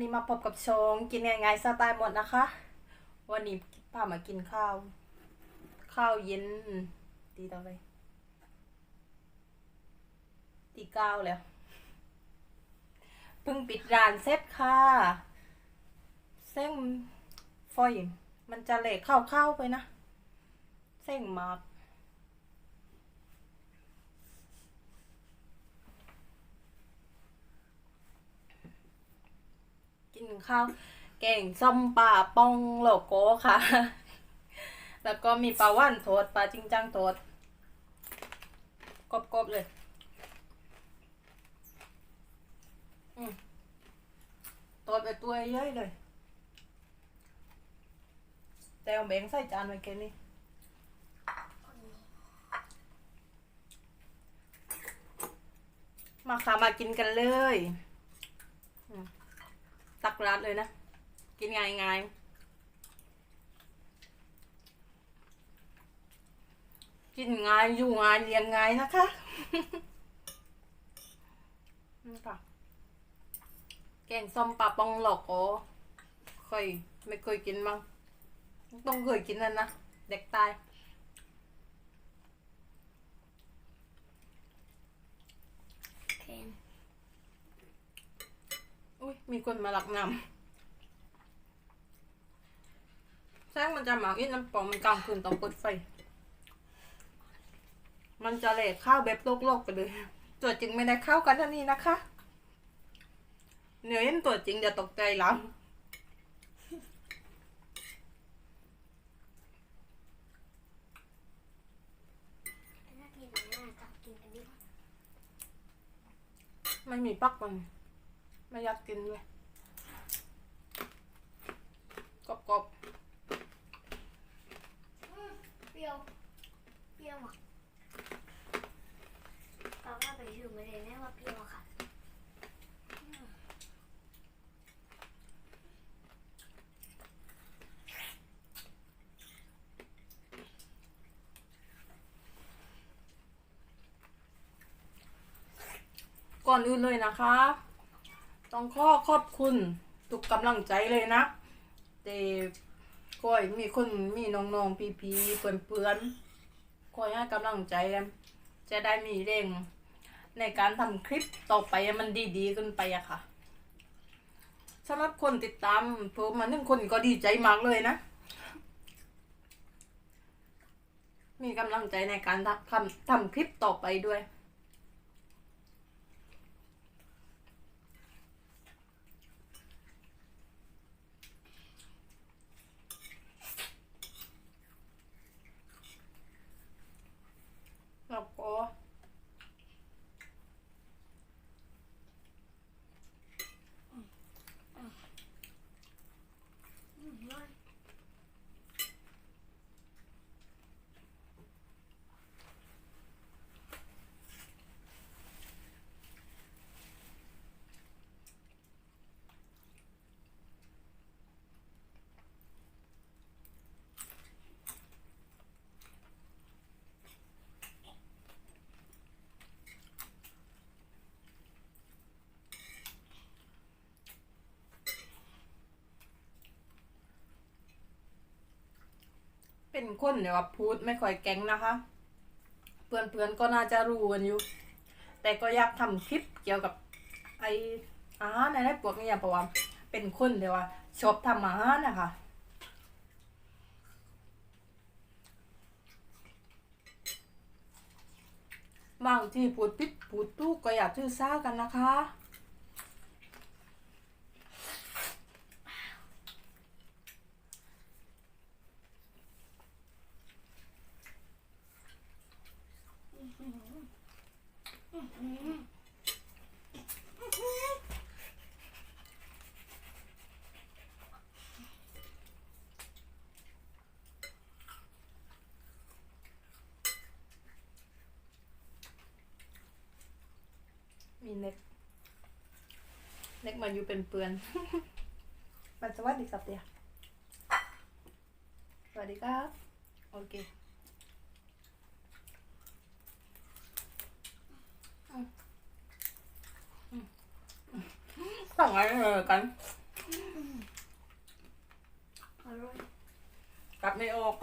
นี้มาพบกับชงกินง่ายๆสไตล์หมดนะคะ วันนี้พามากินข้าว ข้าวเย็นตีต่อไปตีเก้าแล้วเพิ่งปิดร้านเซ็ตค่ะเส้นฟอยมันจะเละเข้าๆไปนะ เส้นมาก กินข้าว แกงส้มปลาปองโลโก้ค่ะ แล้วก็มีปลาว่านโทดปลาจริงจังโทดกรอบๆเลยอืมโทดไปตัวเยอะเลย แต่เอาแบงใส่จานไว้แค่นี้มาค่ะมากินกันเลย ตักรัดเลยนะ กินง่ายง่ายๆกินง่ายอยู่ง่ายเรียงง่ายนะคะนี่ค่ะแกงส้มปลาปองหลอกโอเคยไม่เคยกินมั้งต้องเคยกินนั่นนะเด็กตาย เพน อุ้ ยมีคนมาหลักนำแซงมันจะหมักอีน้ำปองมันกลางคืนต้องเปิดไฟ มันจะเหลกข้าวแบบโลกๆไปเลย ตัวจริงไม่ได้เข้ากันเท่านี้นะคะเนื้อเห็นตัวจริงอย่าตกใจหลังน่ากินไหมน่าตักกินกันดีกว่าไม่มีปักมัน ไม่อยากกินเลยกรอบเปรี้ยว เปรี้ยวอะตอนว่าไปชื่อไม่ได้แน่ว่าเปรี้ยวอะค่ะๆก่อนอื่นเลยนะคะ ต้องขอขอบคุณทุกกำลังใจเลยนะแต่ก้อยมีคนมีน้องๆพี่ๆเพื่อนๆคอยให้กำลังใจกันจะได้มีแรงในการทำคลิปต่อไปมันดีๆขึ้นไปอะค่ะสำหรับคนติดตามเพิ่มมาหนึ่งคนก็ดีใจมากเลยนะ มีกำลังใจในการทำทำทำคลิปต่อไปด้วย แล้วก็ เป็นคนเดี๋ยวว่าพูดไม่ค่อยแก๊งนะคะ เพื่อนๆก็น่าจะรู้กันอยู่ แต่ก็อยากทำคลิปเกี่ยวกับไออาหารในพวกนี้เพราะว่าเป็นคนเดี๋ยวว่าชอบทำอาหารนะคะบางที่พูดพิษพูดตู้ก็อย่าทื่อซ่ากันนะคะ มีเน็กเน็กมาอยู่เป็นเปือนมันสวัสดีครับเดียสวัสดีครับ โอเค อืมอืมสั่งอะไรเออกันอร่อยกลับไม่ออก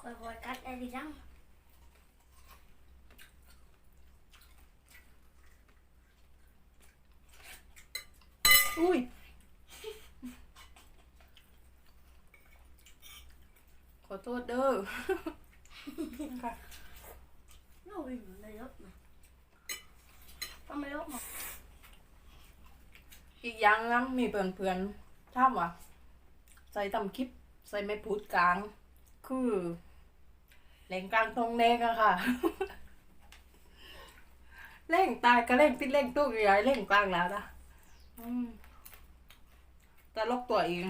ค่อยๆกัดไอ้ดิจังอุ้ยขอโทษเด้อค่ะโอ้ยมันไม่ลบ มาต้องไม่ลบมาอีกอย่างนะมีเพื่อนๆถามว่าใส่ทำคลิป ใส่ไม่พูดกลาง คือแหล่งกลางตรงแดงอะค่ะเล่งตายก็เล่งติดเล่งตู้ใหญ่เล่งกลางแล้วนะแต่ลกตัวเอง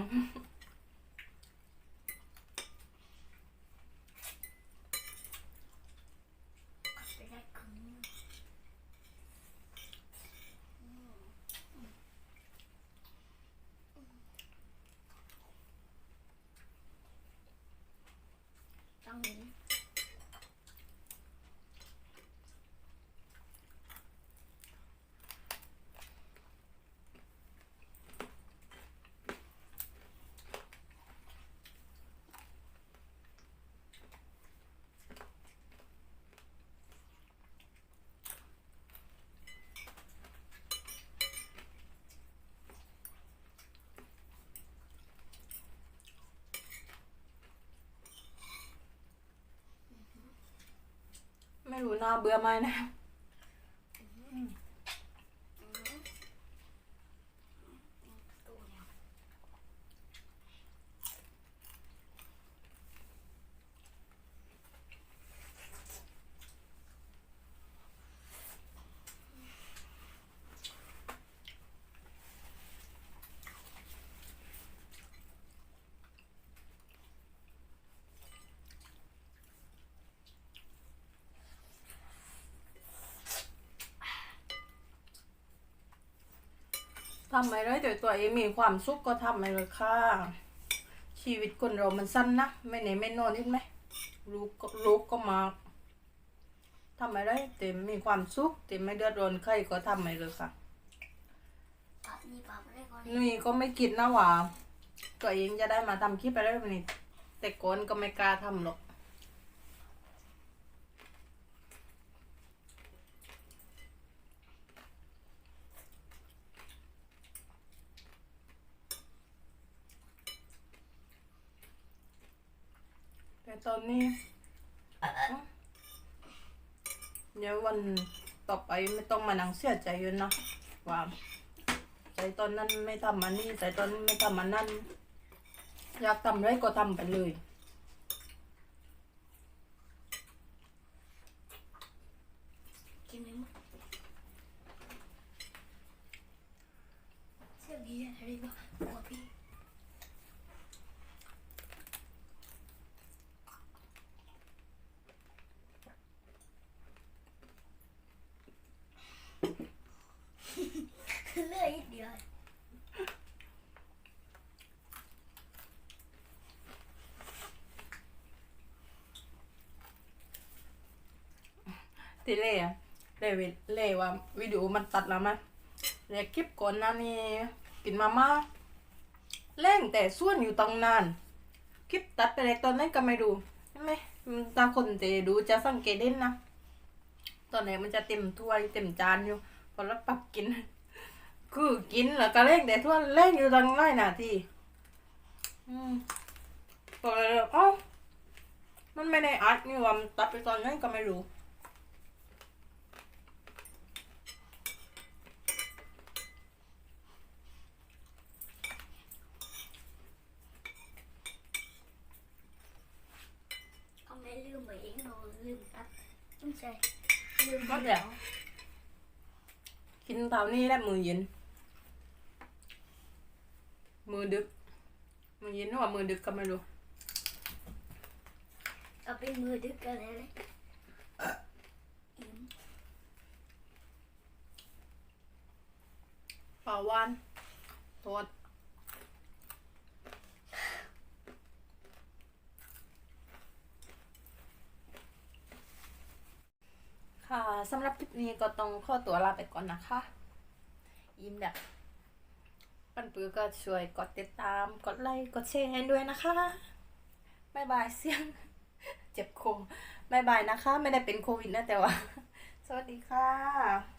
ไม่รู้น่าเบื่อไหมนะ ตัวเดียว ทำอะไรแต่ตัวเองมีความสุขก็ทำไปเลยค่ะ ชีวิตคนเรามันสั้นนะไม่ไหนไม่นอนเห็นไหมลูกก็ลูกก็มาทำอะไรเต็มมีความสุขเต็มไม่เดือดร้อนใครก็ทำไปเลยค่ะปะนี่ปะไม่ได้ก่อนนี่ก็ไม่คิดนะว่าตัวเองจะได้มาทำคลิปอะไรแบบนี้แต่ก่อนก็ไม่กล้าทำหรอก แต่ตอนนี้เดี๋ยววันต่อไปไม่ต้องมานั่งเสียใจเยอะนะว่าใจตอนนั้นไม่ทำมันนี่ใจตอนนี้ไม่ทำมันนั่นอยากทำอะไรก็ทำไปเลย กินไหมมั้งเสียบีอะไรบ้างกว่าพี่เหลืออีกเดียว ทีเล่อะเล่วิเล่ว่าวิดีโอมันตัดแล้วมั้ยเล่คลิปก่อนหน้านี้กินมาม่าเล่งแต่ส่วนอยู่ตั้งนาน คลิปตัดไปเลยตอนนั้นก็ไม่ดูใช่ไหมตาคนจะดูจะสังเกตเด่นนะ ตอนไหนมันจะเต็มถ้วยเต็มจานอยู่ พอแล้วปรับกิน คือกินแล้วก็เล่งแต่ถ้วยเล่งอยู่ตั้งหลายนาทีอืมก็เลยเอ้ามันไม่ได้อัดนี่ว่ามันตัดไปตอนนั้นก็ไม่รู้ เอาไม่ลืมไปเองเราลืมตัดต้องใช่ลืมก็เดี๋ยวกินเท่านี้แล้วมือเย็น มือดึก มือเย็นหรือว่ามือดึกก็ไม่รู้เอาเป็นมือดึกกันเลยอิ่มปลาวานทอ ค่ะสำหรับคลิปนี้ก็ต้องขอตัวลาไปก่อนนะคะ ยิ้มแบบปันปือก็ช่วยกดติดตาม กดไลค์กดแชร์ให้ด้วยนะคะบายบายเสียง เจ็บคอบายบายนะคะ ไม่ได้เป็นโควิดนะแต่ว่า สวัสดีค่ะ